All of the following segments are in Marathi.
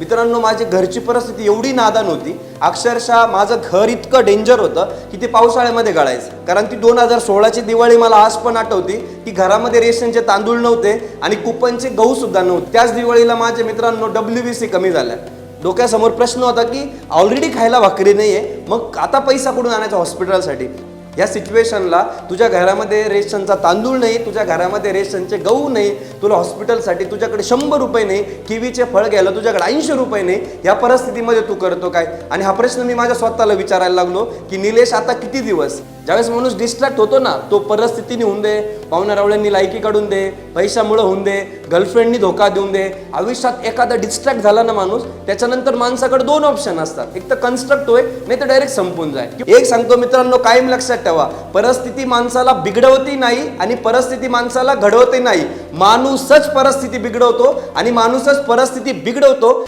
मित्रांनो माझी घरची परिस्थिती एवढी नादान होती. अक्षरशः माझं घर इतकं डेंजर होतं की ते पावसाळ्यामध्ये गळायचं. कारण ती दोन हजार सोळाची दिवाळी मला आज पण आठवती की घरामध्ये रेशनचे तांदूळ नव्हते आणि कुपनचे गहू सुद्धा नव्हते. त्याच दिवाळीला माझ्या मित्रांनो डब्ल्यू बी सी कमी झाल्या. डोक्यासमोर प्रश्न होता की ऑलरेडी खायला भाकरी नाहीये मग आता पैसा कुठून आणायचा हॉस्पिटलसाठी या सिच्युएशनला तुझ्या घरामध्ये रेशनचा तांदूळ नाही तुझ्या घरामध्ये रेशनचे गहू नाही तुला हॉस्पिटलसाठी तुझ्याकडे शंभर रुपये नाही किवीचे फळ घ्यायला तुझ्याकडे ऐंशी रुपये नाही या परिस्थितीमध्ये तू करतो काय? आणि हा प्रश्न मी माझ्या स्वतःला विचारायला लागलो की निलेश आता किती दिवस? ज्यावेळेस माणूस डिस्ट्रॅक्ट होतो ना तो परिस्थितीने होऊन दे पाहुणारावळ्यांनी लायकी काढून दे पैशामुळं होऊन दे गर्लफ्रेंडनी धोका देऊन दे आयुष्यात एखादा डिस्ट्रॅक्ट झाला ना माणूस त्याच्यानंतर माणसाकडे दोन ऑप्शन असतात. एक तर कन्स्ट्रक्ट होय नाही तर डायरेक्ट संपून जाय. एक सांगतो मित्रांनो कायम लक्षात ठेवा. परिस्थिती माणसाला बिघडवती नाही आणि परिस्थिती माणसाला घडवते नाही. माणूसच परिस्थिती बिघडवतो आणि माणूसच परिस्थिती बिघडवतो.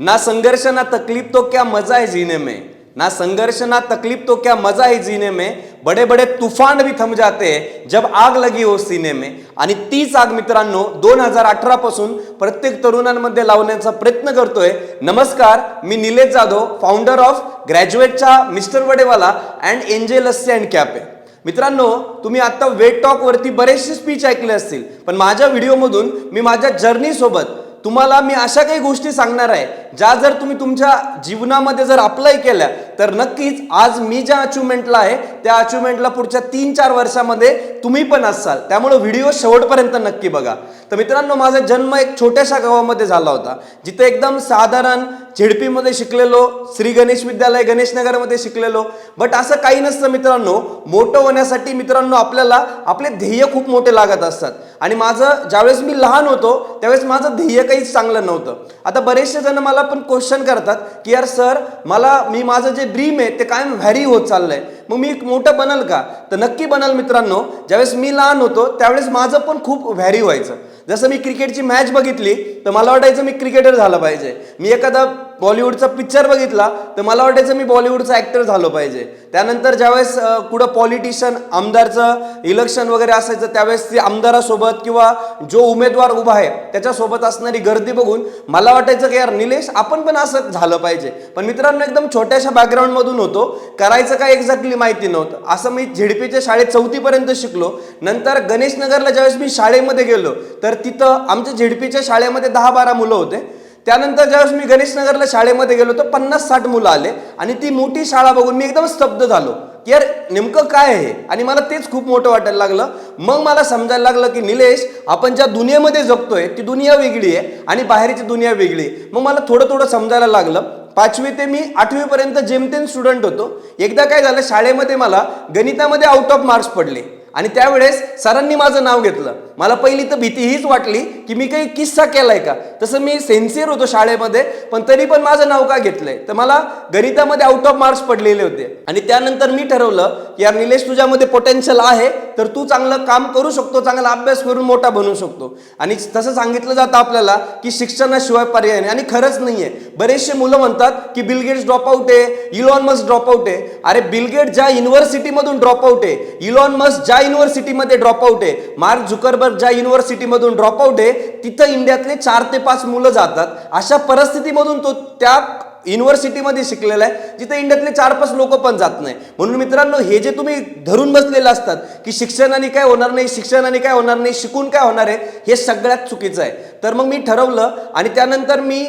ना संघर्ष ना तकलीफ तो क्या मजा है जीने में। ना संघर्ष ना तकलीफ तो क्या मजा है जीने में। बड़े बड़े तूफान भी थम जाते हैं जब आग लगी हो सीने में। आणि तीच आग मित्रांनो दोन हजार अठरा पासून प्रत्येक तरुणांमध्ये लावण्याचा प्रयत्न करतोय. नमस्कार मी Nilesh Jadhav founder of ग्रॅज्युएटच्या mister Wadewala and angel and कॅपे मित्रांनो तुम्ही आता वेट टॉक वरती बरेचसे स्पीच ऐकले असतील पण माझ्या व्हिडिओमधून मी माझ्या जर्नी सोबत तुम्हाला मी अशा काही गोष्टी सांगणार आहे ज्या जर तुम्ही तुमच्या जीवनामध्ये जर अप्लाय केल्या तर नक्कीच आज मी ज्या अचिव्हमेंटला आहे त्या अचिव्हमेंटला पुढच्या तीन चार वर्षामध्ये तुम्ही पण असाल. त्यामुळे व्हिडिओ शेवटपर्यंत नक्की बघा. तर मित्रांनो माझा जन्म एक छोट्याशा गावामध्ये झाला होता जिथे एकदम साधारण झेडपीमध्ये शिकलेलो श्री गणेश विद्यालय गणेशनगरमध्ये शिकलेलो. बट असं काही नसतं मित्रांनो मोठं होण्यासाठी मित्रांनो आपल्याला आपले ध्येय खूप मोठे लागत असतात. आणि माझं ज्यावेळेस मी लहान होतो त्यावेळेस माझं ध्येय काहीच चांगलं नव्हतं. आता बरेचसे जण मला पण क्वेश्चन करतात की यार सर मला मी माझं जे ड्रीम आहे ते कायम व्हॅरी होत चाललंय. मग मी मोठं बनल का? तर नक्की बनल मित्रांनो ज्यावेळेस मी लहान होतो त्यावेळेस माझं पण खूप व्हॅरी व्हायचं. जसं मी क्रिकेटची मॅच बघितली तर मला वाटायचं मी क्रिकेटर झालं पाहिजे. मी एखादा बॉलिवूडचा पिक्चर बघितला तर मला वाटायचं मी बॉलिवूडचा ॲक्टर झालो पाहिजे. त्यानंतर ज्यावेळेस कुठं पॉलिटिशियन आमदारचं इलेक्शन वगैरे असायचं त्यावेळेस ती आमदारासोबत किंवा जो उमेदवार उभा आहे त्याच्यासोबत असणारी गर्दी बघून मला वाटायचं की यार निलेश आपण पण असं झालं पाहिजे. पण मित्रांनो एकदम छोट्याशा बॅकग्राऊंडमधून होतो करायचं काय एक्झॅक्टली माहिती नव्हतं. असं मी झिडपीच्या शाळेत चौथीपर्यंत शिकलो. नंतर गणेशनगरला ज्यावेळेस मी शाळेमध्ये गेलो तर तिथं आमच्या झिडपीच्या शाळेमध्ये दहा बारा मुलं होते. त्यानंतर ज्यावेळेस मी गणेशनगरला शाळेमध्ये गेलो तर पन्नास साठ मुलं आले आणि ती मोठी शाळा बघून मी एकदम स्तब्ध झालो. की यार नेमकं काय आहे आणि मला तेच खूप मोठं वाटायला लागलं. मग मला समजायला लागलं की निलेश आपण ज्या दुनियेमध्ये जगतोय ती दुनिया वेगळी आहे आणि बाहेरची दुनिया वेगळी आहे. मग मला थोडं थोडं समजायला लागलं. पाचवी ते मी आठवीपर्यंत जेमतेम स्टुडंट होतो. एकदा काय झालं शाळेमध्ये मला गणितामध्ये आउट ऑफ मार्क्स पडले. आणि त्यावेळेस सरांनी माझं नाव घेतलं. मला पहिली तर भीती हीच वाटली. की मी काही किस्सा केलाय का? तसं मी सेन्सिअर होतो शाळेमध्ये पण तरी पण माझं नाव का घेतलंय? तर मला गणितामध्ये आउट ऑफ मार्क्स पडलेले होते. आणि त्यानंतर मी ठरवलं की यार निलेश तुझ्यामध्ये पोटेन्शियल आहे तर तू चांगलं काम करू शकतो चांगला अभ्यास करून मोठा बनू शकतो. आणि तसं सांगितलं जातं आपल्याला की शिक्षणाशिवाय पर्याय नाही. आणि खरंच नाहीये. बरेचसे मुलं म्हणतात की Bill Gates dropout drop out आहे इलॉन मस्क ड्रॉप आउट आहे. अरे बिलगेट ज्या युनिव्हर्सिटीमधून ड्रॉप आउट आहे इलॉन मस्क ज्या युनिव्हर्सिटीमध्ये ड्रॉप आउट आहे मार्क झुकरबर्ग ज्या युनिव्हर्सिटीमधून ड्रॉप आउट आहे तिथं इंडियातले चार ते पाच मुलं जातात. अशा परिस्थितीमधून तो त्या युनिव्हर्सिटीमध्ये शिकलेला आहे जिथे इंडियातले चार पाच लोक पण जात नाही. म्हणून मित्रांनो हे जे तुम्ही धरून बसलेले असतात की शिक्षणाने काय होणार नाही शिक्षणाने काय होणार नाही शिकून काय होणार आहे हे सगळ्यात चुकीचं आहे. तर मग मी ठरवलं आणि त्यानंतर मी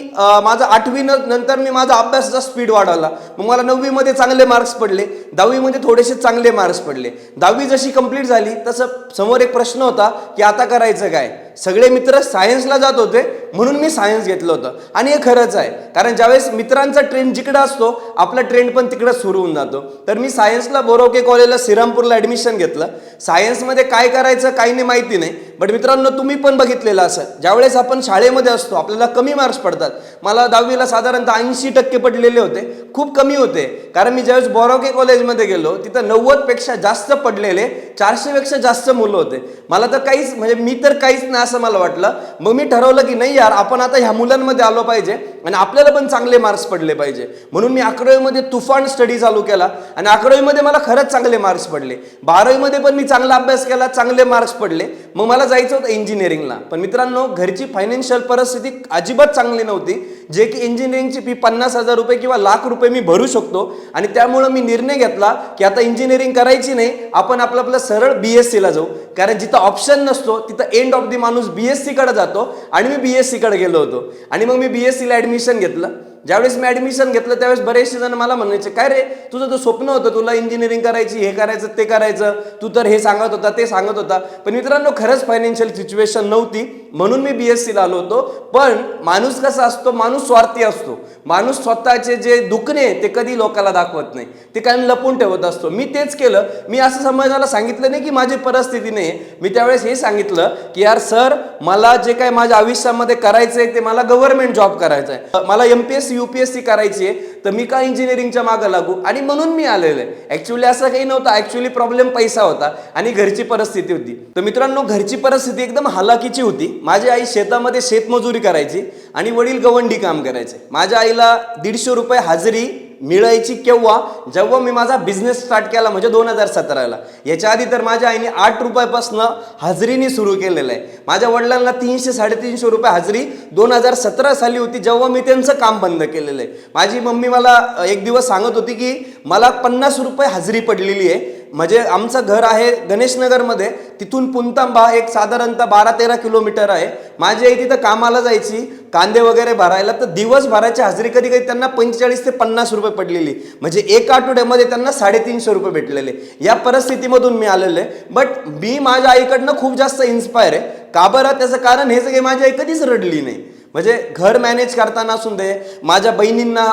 माझं आठवी नंतर मी माझा अभ्यासाचा स्पीड वाढवला. मग मला नववीमध्ये चांगले मार्क्स पडले दहावीमध्ये थोडेसे चांगले मार्क्स पडले. दहावी जशी कंप्लीट झाली तसं समोर एक प्रश्न होता की आता करायचं काय? सगळे मित्र सायन्सला जात होते. म्हणून मी सायन्स घेतलं होतं. आणि हे खरंच आहे. कारण ज्यावेळेस मित्रांचा ट्रेंड जिकडं असतो आपला ट्रेंड पण तिकडं सुरू होऊन जातो. तर मी सायन्सला बोरोके कॉलेजला श्रीरामपूरला ॲडमिशन घेतलं. सायन्समध्ये काय करायचं काही नाही माहिती नाही. बट मित्रांनो तुम्ही पण बघितलेलं असं ज्यावेळेस आपण शाळेमध्ये असतो आपल्याला कमी मार्क्स पडतात. मला दहावीला साधारणतः ऐंशी टक्के पडलेले होते. खूप कमी होते. कारण मी ज्यावेळेस बोरोके कॉलेजमध्ये गेलो तिथं नव्वदपेक्षा जास्त पडलेले चारशेपेक्षा जास्त मुलं होते. मला तर काहीच म्हणजे मी तर काहीच नाही असं मला वाटलं. मग मी ठरवलं की नाही यार आपण आता ह्या मुलांमध्ये आलो पाहिजे आणि आपल्याला पण चांगले मार्क्स पडले पाहिजे. म्हणून मी अकरावीमध्ये तुफान स्टडी चालू केला आणि अकरावीमध्ये मला खरंच चांगले मार्क्स पडले. बारावीमध्ये पण मी चांगला अभ्यास केला चांगले मार्क्स पडले. मग मला जायचं होतं इंजिनिअरिंगला पण मित्रांनो घरची फायनान्शियल परिस्थिती अजिबात चांगली नव्हती. जे की इंजिनिअरिंगची फी पन्नास हजार रुपये किंवा लाख रुपये मी भरू शकतो. आणि त्यामुळं मी निर्णय घेतला की आता इंजिनिअरिंग करायची नाही आपण आपलं आपलं सरळ बी एस सीला जाऊ. कारण जिथं ऑप्शन नसतो तिथं एंड ऑफ दी माणूस बी एस सीकडे जातो आणि मी बी एस सीकडे गेलो होतो. आणि मग मी बी एस सीला ॲडमिशन घेतलं. ज्यावेळेस मी ॲडमिशन घेतलं त्यावेळेस बरेचसे जण मला म्हणायचे काय रे तुझं तर स्वप्न होतं तुला इंजिनिअरिंग करायची हे करायचं ते करायचं. तू तर हे सांगत होता ते सांगत होता. पण मित्रांनो खरंच फायनान्शियल सिच्युएशन नव्हती. म्हणून मी बी एस सीला आलो होतो. पण माणूस कसा असतो? माणूस स्वार्थी असतो. माणूस स्वतःचे जे दुखणे ते कधी लोकांना दाखवत नाही. ते कायम लपून ठेवत असतो. मी तेच केलं. मी असं समाजाला सांगितलं नाही की माझी परिस्थिती नाही मी त्यावेळेस हे सांगितलं की यार सर मला जे काय माझ्या आयुष्यामध्ये करायचं आहे ते मला गव्हर्नमेंट जॉब करायचा आहे मला M P S C U P S C करायची आहे तर मी का इंजिनिअरिंगच्या मागं लागू? आणि म्हणून मी आलेलो आहे. ॲक्च्युली असं काही नव्हतं. ॲक्च्युली प्रॉब्लेम पैसा होता आणि घरची परिस्थिती होती. तर मित्रांनो घरची परिस्थिती एकदम हालाकीची होती. माझी आई शेतामध्ये शेतमजुरी करायची. आणि वडील गवंडी काम करायचे. माझ्या आईला दीडशे रुपये हजेरी मिळायची केव्हा? जेव्हा मी माझा बिझनेस स्टार्ट केला म्हणजे दोन हजार सतराला. याच्या आधी तर माझ्या आईने आठ रुपयापासून हजेरीने सुरू केलेलं आहे. माझ्या वडिलांना तीनशे साडेतीनशे रुपये हजेरी दोन हजार सतरा साली होती जेव्हा मी त्यांचं काम बंद केलेलं आहे. माझी मम्मी मला एक दिवस सांगत होती की मला पन्नास रुपये हजेरी पडलेली आहे. म्हणजे आमचं घर आहे गणेशनगरमध्ये. तिथून पुंतांबा एक साधारणतः बारा तेरा किलोमीटर आहे. माझी आई तिथं कामाला जायची कांदे वगैरे भरायला. तर दिवसभराची हजेरी कधी कधी त्यांना पंचेचाळीस ते पन्नास रुपये पडलेली. म्हणजे एका आठवड्यामध्ये त्यांना साडेतीनशे रुपये भेटलेले. या परिस्थितीमधून मी आलेलो आहे. बट मी माझ्या आईकडनं खूप जास्त इन्स्पायर आहे. का बरं? त्याचं कारण हेच की माझी आई कधीच रडली नाही. म्हणजे घर मॅनेज करताना असून दे माझ्या बहिणींना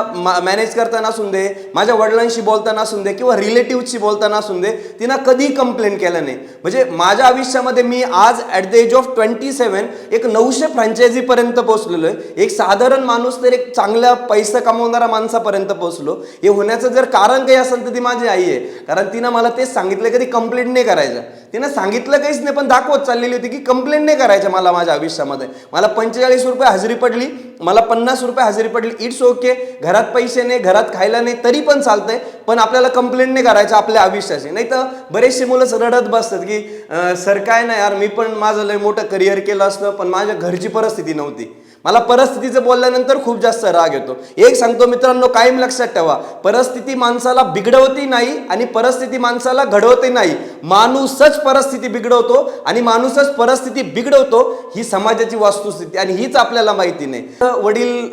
मॅनेज करताना असून दे माझ्या वडिलांशी बोलताना असून दे किंवा रिलेटिव्हशी बोलताना असून दे तिनं कधी कंप्लेंट केलं नाही. म्हणजे माझ्या आयुष्यामध्ये मी आज at the age of twenty seven एक नऊशे फ्रँचायझीपर्यंत पोहोचलेलो आहे. एक साधारण माणूस तर एक चांगल्या पैसा कमवणाऱ्या माणसापर्यंत पोहोचलो. हे होण्याचं जर कारण काही असेल तर ती माझी आई आहे. कारण तिनं मला तेच सांगितलं कधी कंप्लेंट नाही करायचं. तिनं सांगितलं काहीच नाही पण दाखवत चाललेली होती की कंप्लेंट नाही करायचं मला माझ्या आयुष्यामध्ये. मला पंचेचाळीस रुपये हजेरी पडली मला पन्नास रुपये हजेरी पडली. इट्स ओके घरात पैसे नाही घरात खायला नाही तरी पण चालतंय पण आपल्याला कंप्लेंट नाही करायचं आपल्या आयुष्याची नाही तर बरेचसे मुलं रडत बसतात की सर काय नाही यार मी पण माझं लय मोठं करिअर केलं असतं पण माझ्या घरची परिस्थिती नव्हती. मला परिस्थितीचं बोलल्यानंतर खूप जास्त राग येतो. एक सांगतो मित्रांनो कायम लक्षात ठेवा. परिस्थिती माणसाला बिघडवती नाही आणि परिस्थिती माणसाला घडवते नाही. माणूसच परिस्थिती बिघडवतो आणि माणूसच परिस्थिती बिघडवतो ही समाजाची वास्तुस्थिती आणि हीच आपल्याला माहिती नाही. तर वडील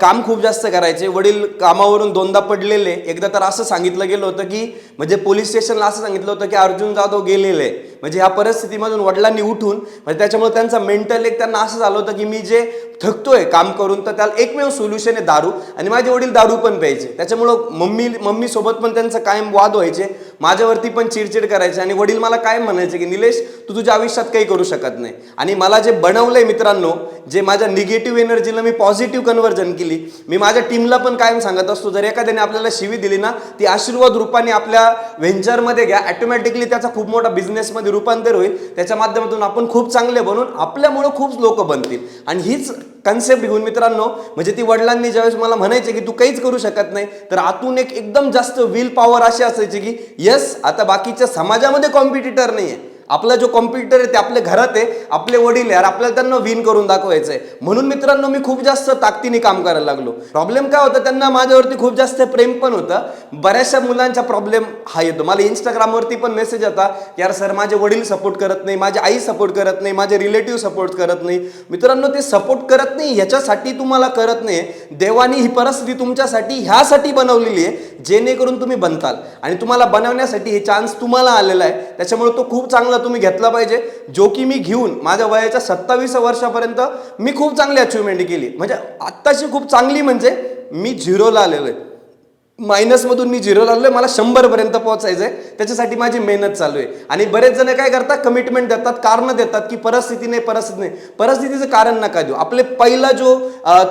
काम खूप जास्त करायचे. वडील कामावरून दोनदा पडलेले. एकदा तर असं सांगितलं गेलं होतं की म्हणजे पोलीस स्टेशनला असं सांगितलं होतं की अर्जुन जाधव गेलेले. म्हणजे ह्या परिस्थितीमधून वडिलांनी उठून म्हणजे त्याच्यामुळे त्यांचा मेंटल एक त्यांना असं झालं होतं की मी जे थकतोय काम करून तर त्याला एकमेव सोल्युशन आहे दारू. आणि माझे वडील दारू पण प्यायचे. त्याच्यामुळं मम्मी मम्मीसोबत पण त्यांचं कायम वाद व्हायचे. माझ्यावरती पण चिडचिड करायचे आणि वडील मला काय म्हणायचे की निलेश तू तुझ्या आयुष्यात काही करू शकत नाही. आणि मला जे बनवलंय मित्रांनो जे माझ्या निगेटिव्ह एनर्जीला मी पॉझिटिव्ह कन्व्हर्जन केली मी माझ्या टीमला पण कायम सांगत असतो जर एखाद्याने आपल्याला शिवी दिली ना ती आशीर्वाद रूपाने आपल्या व्हेंचरमध्ये घ्या. ॲटोमॅटिकली त्याचा खूप मोठा बिझनेसमध्ये रूपांतर होईल. त्याच्या माध्यमातून आपण खूप चांगले बनून आपल्यामुळं खूप लोक बनतील. आणि हीच कन्सेप्ट घेऊन मित्रांनो म्हणजे ती वडिलांनी ज्यावेळेस मला म्हणायचे की तू काहीच करू शकत नाही तर आतून एक एकदम जास्त विल पॉवर अशी असायची की यस आता बाकीच्या समाजामध्ये कॉम्पिटिटर नाही आहे आपला जो कॉम्प्युटर आहे ते आपल्या घरात आहे आपले वडील यार आपल्याला त्यांना विन करून दाखवायचं आहे म्हणून मित्रांनो मी खूप जास्त ताकदीने काम करायला लागलो. प्रॉब्लेम काय होता त्यांना माझ्यावरती खूप जास्त प्रेम पण होतं. बऱ्याचशा मुलांचा प्रॉब्लेम हा येतो. मला इंस्टाग्रामवरती पण मेसेज आता यार सर माझे वडील सपोर्ट करत नाही माझी आई सपोर्ट करत नाही माझे रिलेटिव्ह सपोर्ट करत नाही. मित्रांनो ते सपोर्ट करत नाही ह्याच्यासाठी तुम्हाला करत नाही. देवानी ही परिस्थिती तुमच्यासाठी ह्यासाठी बनवलेली आहे जेणेकरून तुम्ही बनताल. आणि तुम्हाला बनवण्यासाठी हे चान्स तुम्हाला आलेला आहे. त्याच्यामुळे तो खूप चांगला तुम्ही घेतला पाहिजे जो की मी घेऊन माझ्या वयाच्या सत्तावीस वर्षापर्यंत मी खूप चांगली अचिव्हमेंट केली. म्हणजे आत्ताशी खूप चांगली म्हणजे मी झिरोला आलेलो आहे. मायनसमधून मी झिरो लागलोय मला शंभरपर्यंत पोहोचायचं आहे त्याच्यासाठी माझी मेहनत चालू आहे. आणि बरेच जण काय करतात कमिटमेंट देतात कारण देतात की परिस्थिती नाही परिस्थिती नाही. परिस्थितीचं कारण नका देऊ. आपले पहिला जो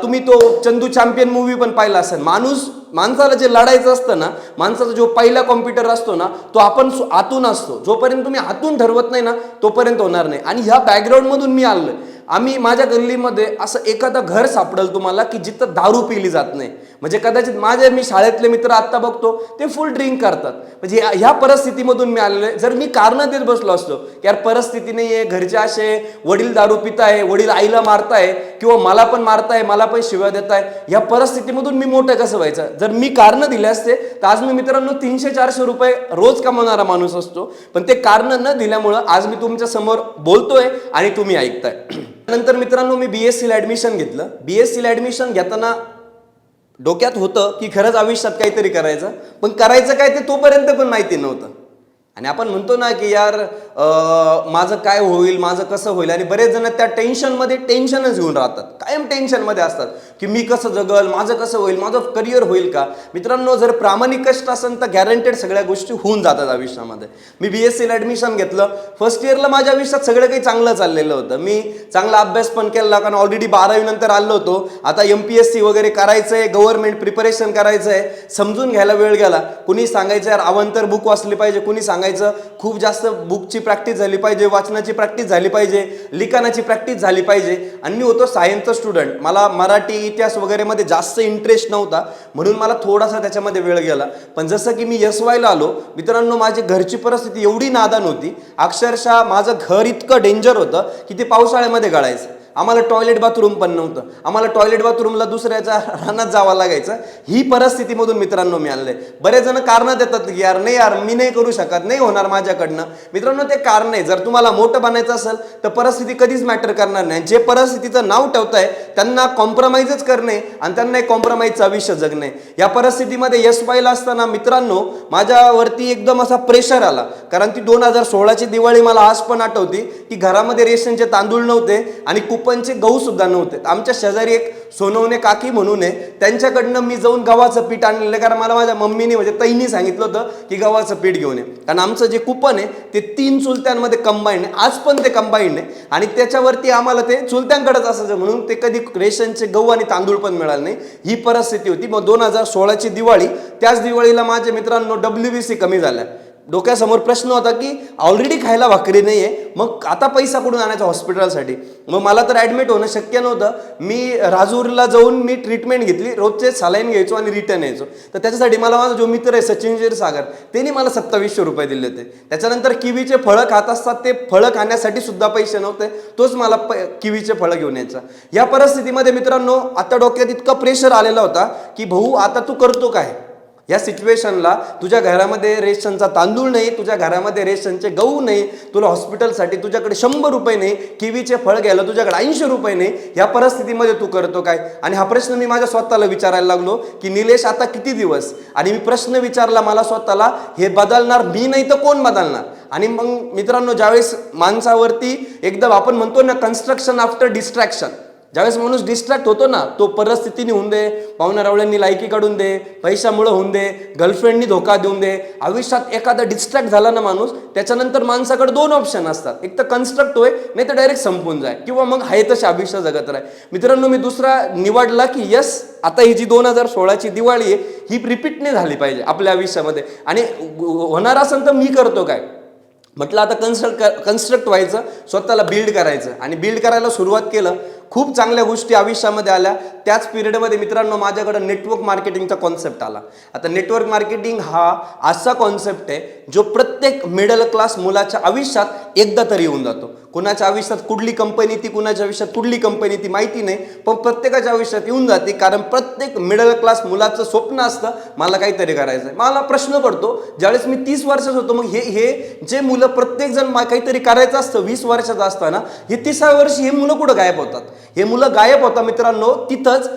तुम्ही तो चंदू चॅम्पियन मूवी पण पाहिला असेल माणूस माणसाला जे लढायचं असतं ना माणसाचा जो पहिला कॉम्प्युटर असतो ना तो आपण आतून असतो. जोपर्यंत तुम्ही आतून ठरवत नाही ना तोपर्यंत होणार नाही. आणि ह्या बॅकग्राऊंडमधून मी आलोय आम्ही माझ्या गल्लीमध्ये असं एखादं घर सापडेल तुम्हाला की जिथं दारू पिली जात नाही. म्हणजे कदाचित माझे मी शाळेतले मित्र आत्ता बघतो ते फुल ड्रिंक करतात. म्हणजे ह्या- परिस्थितीमधून मी आलेलो आहे. जर मी कारणं देत बसलो असतो की यार परिस्थिती नाही आहे घरचे असे वडील दारू पिताय वडील आईला मारताय किंवा मला पण मारताय मला पण शिव्या देताय ह्या परिस्थितीमधून मी मोठं कसं व्हायचं? जर मी कारणं दिले असते तर आज मी मित्रांनो तीनशे चारशे रुपये रोज कमवणारा माणूस असतो. पण ते कारणं न दिल्यामुळं आज मी तुमच्यासमोर बोलतोय आणि तुम्ही ऐकताय. नंतर मित्रांनो मी बी एस सीला ॲडमिशन घेतलं. बी एस सीला ॲडमिशन घेताना डोक्यात होतं की खरंच आयुष्यात काहीतरी करायचं. पण करायचं काय ते तोपर्यंत पण माहिती नव्हतं. आणि आपण म्हणतो ना की यार माझं काय होईल माझं कसं होईल आणि बरेच जण त्या टेन्शनमध्ये टेन्शनच घेऊन राहतात. कायम टेन्शनमध्ये असतात की मी कसं जगल माझं कसं होईल माझं करिअर होईल का? मित्रांनो जर प्रामाणिक कष्ट असेल तर गॅरंटेड सगळ्या गोष्टी होऊन जातात आयुष्यामध्ये. मी बी एस सीला ॲडमिशन घेतलं. फर्स्ट इयरला माझ्या आयुष्यात सगळं काही चांगलं चाललेलं होतं. मी चांगला अभ्यास पण केला कारण ऑलरेडी बारावीनंतर आलो होतो. आता एम पी एस सी वगैरे करायचं आहे गव्हर्नमेंट प्रिपरेशन करायचं आहे समजून घ्यायला वेळ गेला. कुणी सांगायचं यार अवंतर बुक वाचली पाहिजे. कुणी सांगायचं खूप जास्त बुकची प्रॅक्टिस झाली पाहिजे वाचनाची प्रॅक्टिस झाली पाहिजे लिखाणाची प्रॅक्टिस झाली पाहिजे. आणि मी होतो सायन्सचा स्टुडंट मला मराठी इतिहास वगैरेमध्ये जास्त इंटरेस्ट नव्हता. म्हणून मला थोडासा त्याच्यामध्ये वेळ गेला. पण जसं की मी यस वायला आलो मित्रांनो माझी घरची परिस्थिती एवढी नादान होती. अक्षरशः माझं घर इतकं डेंजर होतं की ते पावसाळ्यामध्ये गळायचं. आम्हाला टॉयलेट बाथरूम पण नव्हतं. आम्हाला टॉयलेट बाथरूमला दुसऱ्याच्या रानात जावं लागायचं. ही परिस्थितीमधून मित्रांनो मी आणलंय बरेच जण कारणं देतात की यार नाही यार मी नाही करू शकत नाही होणार माझ्याकडनं. मित्रांनो ते कारण आहे. जर तुम्हाला मोठं बनायचं असेल तर परिस्थिती कधीच मॅटर करणार नाही. जे परिस्थितीचं नाव ठेवताय त्यांना कॉम्प्रोमाइजच करणे आणि त्यांना एक कॉम्प्रोमाइजचं आयुष्य जगणे. या परिस्थितीमध्ये यश पाहिला असताना मित्रांनो माझ्यावरती एकदम असा प्रेशर आला. कारण ती दोन हजार सोळाची दिवाळी मला आज पण आठवती की घरामध्ये रेशनचे तांदूळ नव्हते आणि कुपनचे गहू सुद्धा नव्हते. आमच्या शेजारी एक सोनवणे काकी म्हणून आहे त्यांच्याकडनं मी जाऊन गव्हाचं पीठ आणलेलं कारण मला माझ्या मम्मीने म्हणजे तईनी सांगितलं होतं की गव्हाचं पीठ घेऊन ये. कारण आमचं जे कुपन आहे ते तीन चुलत्यांमध्ये कंबाईंड आहे. आज पण ते कंबाईंड आहे. आणि त्याच्यावरती आम्हाला ते चुलत्यांकडेच असायचं. म्हणून ते कधी रेशनचे गहू आणि तांदूळ पण मिळाले नाही. ही परिस्थिती होती. मग दोन हजार सोळाची दिवाळी त्याच दिवाळीला माझ्या मित्रांनो डब्ल्यू बी सी कमी झाल्या. डोक्यासमोर प्रश्न होता की ऑलरेडी खायला भाकरी नाही आहे मग आता पैसा कुठून आणायचा हॉस्पिटलसाठी मग मला तर ॲडमिट होणं शक्य नव्हतं. मी राजूरला जाऊन मी ट्रीटमेंट घेतली रोजचे सलाईन घ्यायचो आणि रिटर्न यायचो. तर त्याच्यासाठी मला माझा जो मित्र आहे सचिन सागर त्यांनी मला सत्तावीसशे रुपये दिले होते. त्याच्यानंतर किवीचे फळं खात असतात ते फळं खाण्यासाठी सुद्धा पैसे नव्हते. तोच मला प किवीचे फळं घेऊन यायचा. या परिस्थितीमध्ये मित्रांनो आता डोक्यात इतका प्रेशर आलेला होता की भाऊ आता तू करतो काय? या सिच्युएशनला तुझ्या घरामध्ये रेशनचा तांदूळ नाही तुझ्या घरामध्ये रेशनचे गहू नाही तुला हॉस्पिटलसाठी तुझ्याकडे शंभर रुपये नाही किवीचे फळ घ्यायला तुझ्याकडे ऐंशी रुपये नाही या परिस्थितीमध्ये तू करतो काय? आणि हा प्रश्न मी माझ्या स्वतःला विचारायला लागलो की निलेश आता किती दिवस? आणि मी प्रश्न विचारला मला स्वतःला हे बदलणार मी नाही तर कोण बदलणार? आणि मग मित्रांनो ज्यावेळेस माणसावरती एकदम आपण म्हणतो ना कन्स्ट्रक्शन आफ्टर डिस्ट्रॅक्शन ज्यावेळेस माणूस डिस्ट्रॅक्ट होतो ना तो परिस्थितीने होऊन दे पाहुणारावळ्यांनी लायकी काढून दे पैशामुळं होऊन दे गर्लफ्रेंडनी धोका देऊन दे आयुष्यात एखादा डिस्ट्रॅक्ट झाला ना माणूस त्याच्यानंतर माणसाकडे दोन ऑप्शन असतात. एक तर कन्स्ट्रक्ट होय नाही तर डायरेक्ट संपून जाय किंवा मग आहे तसे आयुष्य जगत राय. मित्रांनो मी दुसरा निवडला की यस आता ही जी दोन हजार सोळाची दिवाळी आहे ही रिपीट नाही झाली पाहिजे आपल्या आयुष्यामध्ये. आणि होणार असेल तर मी करतो काय? म्हटलं आता कन्स्ट्रक्ट कन्स्ट्रक्ट व्हायचं स्वतःला बिल्ड करायचं. आणि बिल्ड करायला सुरुवात केलं खूप चांगल्या गोष्टी आयुष्यामध्ये आल्या. त्याच पिरियडमध्ये मित्रांनो माझ्याकडे नेटवर्क मार्केटिंगचा कॉन्सेप्ट आला. आता नेटवर्क मार्केटिंग हा असा कॉन्सेप्ट आहे जो प्रत्येक मिडल क्लास मुलाच्या आयुष्यात एकदा तरी येऊन जातो. कुणाच्या आयुष्यात कुठली कंपनी ती कुणाच्या आयुष्यात कुठली कंपनी ती माहिती नाही पण प्रत्येकाच्या आयुष्यात येऊन जाते कारण प्रत्येक मिडल क्लास मुलाचं स्वप्न असतं मला काहीतरी करायचं आहे मला प्रश्न पडतो ज्यावेळेस मी तीस वर्षाचा होतो मग हे हे जे मुलं प्रत्येकजण मा काहीतरी करायचं असतं वीस वर्षाचं असताना हे तिसाव्या वर्षी हे मुलं कुठं गायब होतात? हे मुलं गायब होतात मित्रांनो तिथंच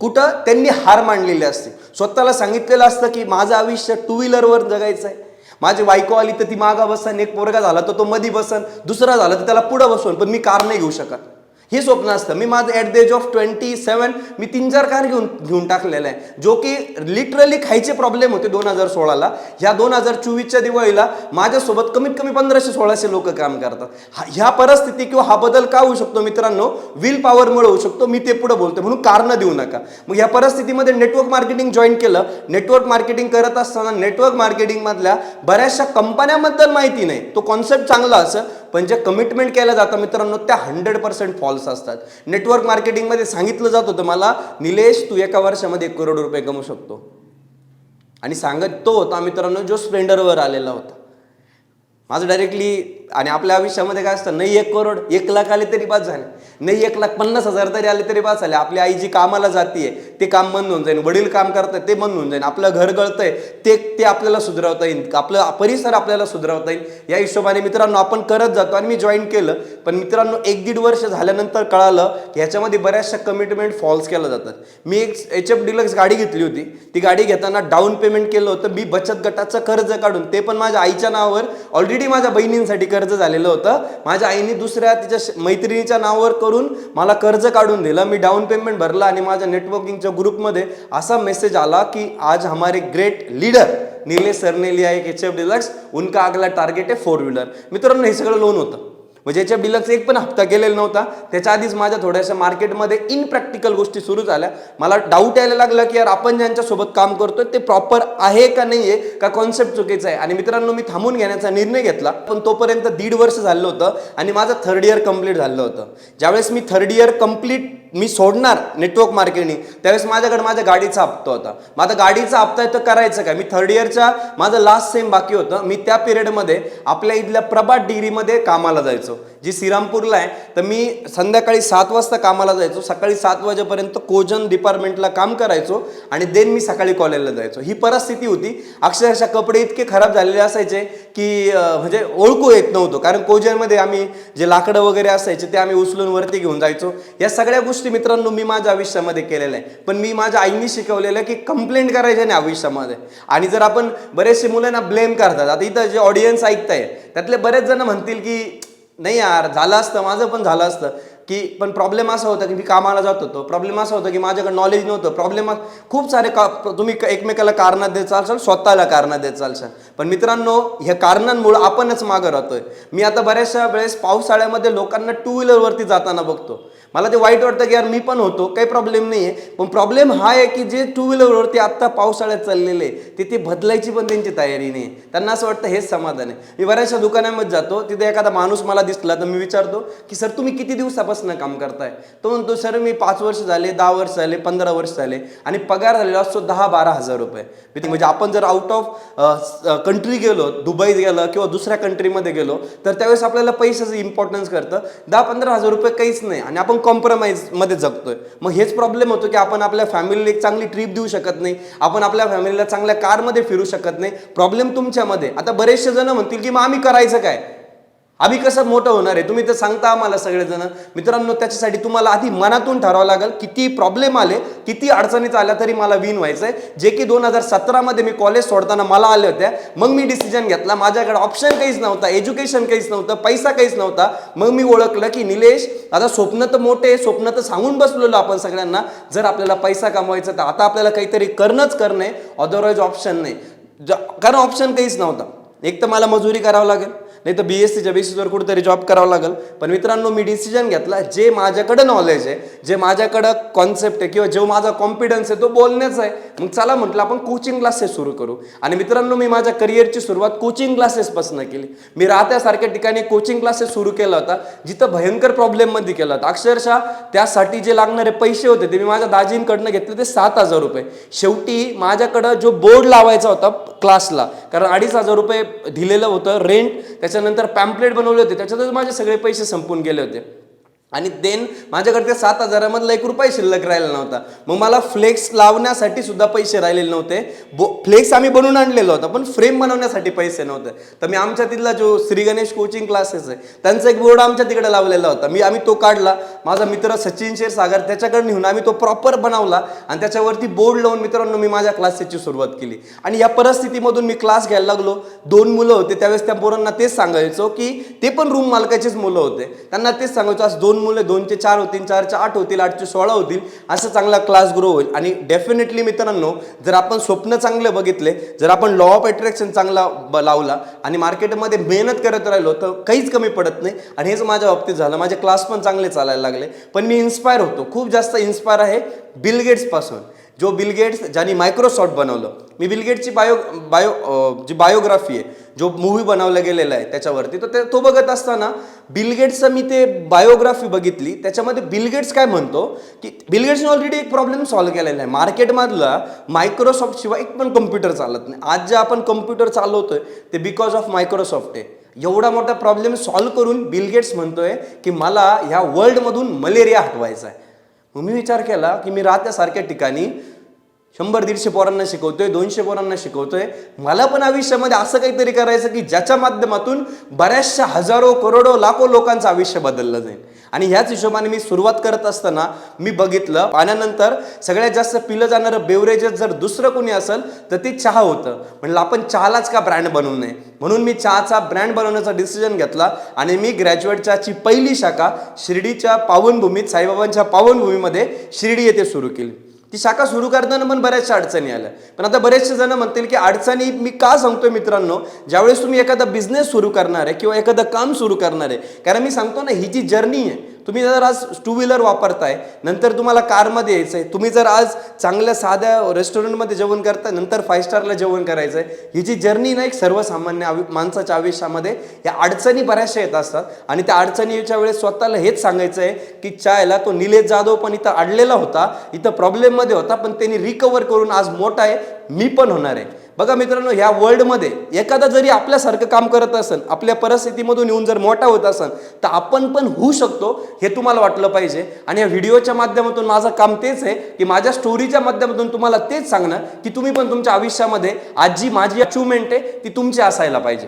कुठं त्यांनी हार मांडलेली असते. स्वतःला सांगितलेलं असतं की माझं आयुष्य टू व्हीलरवर जगायचं आहे माझी बायको आली तर ती मागा बसन एक पोरगा झाला तर तो मधी बसन दुसरा झाला तर त्याला पुढं बसवून पण मी कार नाही घेऊ शकत. हे स्वप्न असतं. मी माझं at the age of twenty seven मी तीन चार कार घेऊन घेऊन टाकलेलं आहे. जो की लिटरली खायचे प्रॉब्लेम होते दोन हजार सोळाला. ह्या दोन हजार चोवीसच्या दिवाळीला माझ्यासोबत कमीत कमी पंधराशे सोळाशे लोक काम करतात. ह्या परिस्थिती किंवा हा बदल का होऊ शकतो मित्रांनो? विल पॉवरमुळे होऊ शकतो. मी ते पुढे बोलतो म्हणून कारणं देऊ नका. मग ह्या परिस्थितीमध्ये नेटवर्क मार्केटिंग जॉईन केलं. नेटवर्क मार्केटिंग करत असताना नेटवर्क मार्केटिंगमधल्या बऱ्याचशा कंपन्यांबद्दल माहिती नाही. तो कॉन्सेप्ट चांगला असं पण जे कमिटमेंट केलं जातं मित्रांनो त्या हंड्रेड पर्सेंट फॉल्स असतात. नेटवर्क मार्केटिंगमध्ये सांगितलं जात होतं मला निलेश तू एका वर्षामध्ये एक करोड रुपये कमवू शकतो. आणि सांगत तो होता मित्रांनो जो स्प्लेंडरवर आलेला होता. माझं डायरेक्टली आणि आपल्या आयुष्यामध्ये काय असतं नाही एक करोड एक लाख आले तरी बाद झाले. नाही एक लाख पन्नास हजार तरी आले तरी बस आले आपली आई जी कामाला जाते ते काम बंद होऊन जाईल वडील काम करतात ते बंद होऊन जाईल आपलं घर गळतंय ते ते आपल्याला सुधरवता येईल आपलं परिसर आपल्याला सुधरवता येईल या हिशोबाने मित्रांनो आपण करत जातो आणि मी जॉईन केलं. पण मित्रांनो एक दीड वर्ष झाल्यानंतर कळालं की ह्याच्यामध्ये बऱ्याचशा कमिटमेंट फॉल्स केल्या जातात. मी एक एच एफ डिलक्स गाडी घेतली होती. ती गाडी घेताना डाऊन पेमेंट केलं होतं. मी बचत गटाचं कर्ज काढून ते पण माझ्या आईच्या नावावर ऑलरेडी माझ्या बहिणींसाठी कर्ज झालेलं होतं. माझ्या आईने दुसऱ्या तिच्या श- मैत्रिणीच्या नावावर करून मला कर्ज काढून दिलं. मी डाऊन पेमेंट भरलं आणि माझ्या नेटवर्किंगच्या ग्रुपमध्ये असा मेसेज आला की आज हमारे ग्रेट लीडर निले सरने लिया एक एच एफ डिलक्स उनका अगला टार्गेट आहे फोर व्हीलर मित्रांनो हे सगळं लोन होतं. म्हणजे याच्या डिलक्स एक पण हप्ता केलेला नव्हता. त्याच्या आधीच माझ्या थोड्याशा मार्केटमध्ये इनप्रॅक्टिकल गोष्टी सुरू झाल्या. मला डाऊट यायला लागला की यार आपण ज्यांच्यासोबत काम करतोय ते प्रॉपर आहे का नाही आहे का कॉन्सेप्ट चुकीचा आहे? आणि मित्रांनो मी थांबून घेण्याचा निर्णय घेतला. पण तोपर्यंत दीड वर्ष झालं होतं आणि माझं थर्ड इयर कंप्लीट झालं होतं. ज्यावेळेस मी थर्ड इयर कंप्लीट मी सोडणार नेटवर्क मार्केटिंग त्यावेळेस माझ्याकडे माझ्या गाडीचा हप्ता होता. माझा गाडीचा हप्ता आहे तर करायचं काय? मी थर्ड इयरच्या माझं लास्ट सेम बाकी होतं. मी त्या पिरियडमध्ये आपल्या इथल्या प्रभात डिग्रीमध्ये कामाला जायचो. जी श्रीरामपूरला आहे तर मी संध्याकाळी सात वाजता कामाला जायचो. सकाळी सात वाजेपर्यंत कोजन डिपार्टमेंटला काम करायचो आणि देन मी सकाळी कॉलेजला जायचो. ही परिस्थिती होती. अक्षरशः कपडे इतके खराब झालेले असायचे की म्हणजे ओळखू येत नव्हतो. कारण कोजनमध्ये आम्ही जे लाकडं वगैरे असायचे ते आम्ही उचलून वरती घेऊन जायचो. या सगळ्या गोष्टी मित्रांनो मी माझ्या आयुष्यामध्ये केलेल्या आहे. पण मी माझ्या आईने शिकवलेलं की कंप्लेंट करायची नाही आयुष्यामध्ये. आणि जर आपण बरेचसे मुलं ना ब्लेम करतात आता इथं जे ऑडियन्स ऐकताय त्यातले बरेच जण म्हणतील की नाही यार झालं असतं माझं पण झालं असतं. की पण प्रॉब्लेम असा होता की मी कामाला जात होतो. प्रॉब्लेम असा होता की माझ्याकडे नॉलेज नव्हतं. प्रॉब्लेम खूप सारे का तुम्ही एकमेकाला कारणं देत चालशाल स्वतःला कारणं देत चालशाल पण मित्रांनो ह्या कारणांमुळं आपणच मागं राहतोय. मी आता बऱ्याचशा वेळेस पावसाळ्यामध्ये लोकांना टू व्हीलरवरती जाताना बघतो. मला ते वाईट वाटतं की यार मी पण होतो काही प्रॉब्लेम नाही आहे पण प्रॉब्लेम हा आहे की जे टू व्हीलरवरती आत्ता पावसाळ्यात चाललेले ते ते बदलायची पण त्यांची तयारी नाही त्यांना असं वाटतं हेच समाधान आहे. मी बऱ्याचशा दुकानामध्ये जातो तिथे एखादा माणूस मला दिसला तर मी विचारतो की सर तुम्ही किती दिवसापासून काम करताय. तो म्हणतो सर मी पाच वर्ष झाले दहा वर्ष झाले पंधरा वर्ष झाले आणि पगार झालेला असतो दहा बारा हजार रुपये. म्हणजे आपण जर आउट ऑफ कंट्री गेलो दुबईत गेलं किंवा दुसऱ्या कंट्रीमध्ये गेलो तर त्यावेळेस आपल्याला पैशाचं इम्पॉर्टन्स करतं दहा पंधरा हजार रुपये काहीच नाही आणि आपण कॉम्प्रोमाइजमध्ये जगतोय. मग हेच प्रॉब्लेम होतो की आपण आपल्या फॅमिलीला एक चांगली ट्रिप देऊ शकत नाही. आपण आपल्या फॅमिलीला चांगल्या कारमध्ये फिरू शकत नाही. प्रॉब्लेम तुमच्यामध्ये. आता बरेचसे जण म्हणतील की मग आम्ही करायचं काय? आम्ही कसं मोठं होणार आहे? तुम्ही तर सांगता आम्हाला सगळेजण. मित्रांनो त्याच्यासाठी तुम्हाला आधी मनातून ठरवावं लागेल किती प्रॉब्लेम आले किती अडचणीत आल्या तरी मला विन व्हायचं आहे जे की दोन हजार सतरामध्ये मी कॉलेज सोडताना मला आले होत्या. मग मी डिसिजन घेतला. माझ्याकडे ऑप्शन काहीच नव्हता एज्युकेशन काहीच नव्हतं पैसा काहीच नव्हता. मग मी ओळखलं की निलेश आता स्वप्न तर मोठे स्वप्न तर सांगून बसलेलो आपण सगळ्यांना. जर आपल्याला पैसा कमवायचा तर आता आपल्याला काहीतरी करणंच करणे अदरवाईज ऑप्शन नाही. कारण ऑप्शन काहीच नव्हता. एक तर मला मजुरी करावं लागेल. नाही तर बी एस सीच्या बेसिसवर कुठेतरी जॉब करावं लागेल. पण मित्रांनो मी डिसिजन घेतला जे माझ्याकडं नॉलेज आहे जे माझ्याकडं कॉन्सेप्ट आहे किंवा जो माझा कॉन्फिडन्स आहे तो बोलण्याचा आहे. मग चला म्हटलं आपण कोचिंग क्लासेस सुरू करू. आणि मित्रांनो मी माझ्या करिअरची सुरुवात कोचिंग क्लासेसपासून केली. मी राहत्यासारख्या ठिकाणी कोचिंग क्लासेस सुरू केला होता जिथं भयंकर प्रॉब्लेममध्ये केला होता. अक्षरशः त्यासाठी जे लागणारे पैसे होते ते मी माझ्या दाजींकडनं घेतले ते सात हजार रुपये. शेवटी माझ्याकडं जो बोर्ड लावायचा होता क्लासला कारण अडीच हजार रुपये दिलेलं होतं रेंट त्याच्यानंतर पॅम्पलेट बनवले होते. त्याच्यातच माझे सगळे पैसे संपून गेले होते. आणि देन माझ्याकडे त्या सात हजारामधला एक रुपये शिल्लक राहिला नव्हता. मग मला फ्लेक्स लावण्यासाठी सुद्धा पैसे राहिलेले नव्हते. बो फ्लेक्स आम्ही बनवून आणलेला होता पण फ्रेम बनवण्यासाठी पैसे नव्हते. तर मी आमच्या तिथला जो श्री गणेश कोचिंग क्लासेस आहे त्यांचा एक बोर्ड आमच्या तिकडे लावलेला होता. मी आम्ही तो काढला. माझा मित्र सचिन शेर सागर त्याच्याकडे नेऊन आम्ही तो प्रॉपर बनवला आणि त्याच्यावरती बोर्ड लावून मित्रांनो मी माझ्या क्लासेसची सुरुवात केली. आणि या परिस्थितीमधून मी क्लास घ्यायला लागलो. दोन मुलं होते त्यावेळेस त्या पोरांना तेच सांगायचो की ते पण रूम मालकाचेच मुलं होते. त्यांना तेच सांगायचो आज दोन दोन मुलं दोनचे चार होतील चारचे आठ होतील आठचे सोळा होतील असं चांगला क्लास ग्रो होईल. आणि डेफिनेटली मित्रांनो जर आपण स्वप्न चांगले बघितले जर आपण लॉ ऑफ अट्रॅक्शन चांगला ब- लावला आणि मार्केटमध्ये मेहनत करत राहिलो तर काहीच कमी पडत नाही. आणि हेच माझ्या बाबतीत झालं. माझे क्लास पण चांगले चालायला लागले. पण मी इन्स्पायर होतो. खूप जास्त इन्स्पायर आहे बिल गेट्सपासून जो बिल गेट्स ज्यांनी मायक्रोसॉफ्ट बनवलं. मी बिल गेट्सची बायो बायो जी बायोग्राफी आहे जो मूवी बनवला गेलेला आहे त्याच्यावरती तर ते तो बघत असताना बिल गेट्सचं मी ते बायोग्राफी बघितली. त्याच्यामध्ये बिल गेट्स काय म्हणतो की बिल गेट्सने ऑलरेडी एक प्रॉब्लेम सॉल्व्ह केलेला आहे. मार्केटमधला मायक्रोसॉफ्ट शिवाय एक पण कम्प्युटर चालत नाही. आज जे आपण कम्प्युटर चालवतोय ते बिकॉज ऑफ मायक्रोसॉफ्ट आहे. एवढा मोठा प्रॉब्लेम सॉल्व्ह करून बिल गेट्स म्हणतोय की मला ह्या वर्ल्डमधून मलेरिया हटवायचा आहे. मग मी विचार केला की मी राहत्यासारख्या ठिकाणी शंभर दीडशे पोरांना शिकवतोय दोनशे पोरांना शिकवतोय. मला पण आयुष्यामध्ये असं काहीतरी करायचं की ज्याच्या माध्यमातून बऱ्याचशा हजारो करोडो लाखो लोकांचं आयुष्य बदललं जाईल. आणि ह्याच हिशोबाने मी सुरुवात करत असताना मी बघितलं पाण्यानंतर सगळ्यात जास्त पिलं जाणारं बेवरेजेस जर दुसरं कोणी असेल तर ते चहा होतं. म्हणलं आपण चहालाच का ब्रँड बनवू नये? म्हणून मी चहाचा ब्रँड बनवण्याचा डिसिजन घेतला आणि मी ग्रॅज्युएट चहाची पहिली शाखा शिर्डीच्या पावनभूमीत साईबाबांच्या पावनभूमीमध्ये शिर्डी येथे सुरू केली. ती शाखा सुरू करताना पण बऱ्याचशा अडचणी आल्या. पण आता बरेचसे जण म्हणतील की अडचणी मी का सांगतोय मित्रांनो? ज्यावेळेस तुम्ही एखादा बिझनेस सुरू करणार आहे किंवा एखादं काम सुरू करणार आहे. कारण मी सांगतो ना ही जी जर्नी आहे तुम्ही जर आज टू व्हीलर वापरताय नंतर तुम्हाला कारमध्ये यायचं आहे तुम्ही जर आज चांगल्या साध्या रेस्टॉरंटमध्ये जेवण करताय नंतर फाईव्ह स्टारला जेवण करायचं आहे ही जी जर्नी ना एक सर्वसामान्य माणसाच्या आयुष्यामध्ये या अडचणी बऱ्याचशा येत असतात. आणि त्या अडचणीच्या वेळेस स्वतःला हेच सांगायचं आहे की चायला तो निलेश जाधव पण इथं अडलेला होता इथं प्रॉब्लेममध्ये होता पण त्यांनी रिकवर करून आज मोठा आहे मी पण होणार आहे. बघा मित्रांनो ह्या वर्ल्डमध्ये एखादा जरी आपल्यासारखं काम करत असेल आपल्या परिस्थितीमधून येऊन जर मोठा होत असेल तर आपण पण होऊ शकतो हे तुम्हाला वाटलं पाहिजे. आणि या व्हिडिओच्या माध्यमातून माझं काम तेच आहे की माझ्या स्टोरीच्या माध्यमातून तुम्हाला तेच सांगणं की तुम्ही पण तुमच्या आयुष्यामध्ये आज जी माझी अचिव्हमेंट आहे ती तुमची असायला पाहिजे.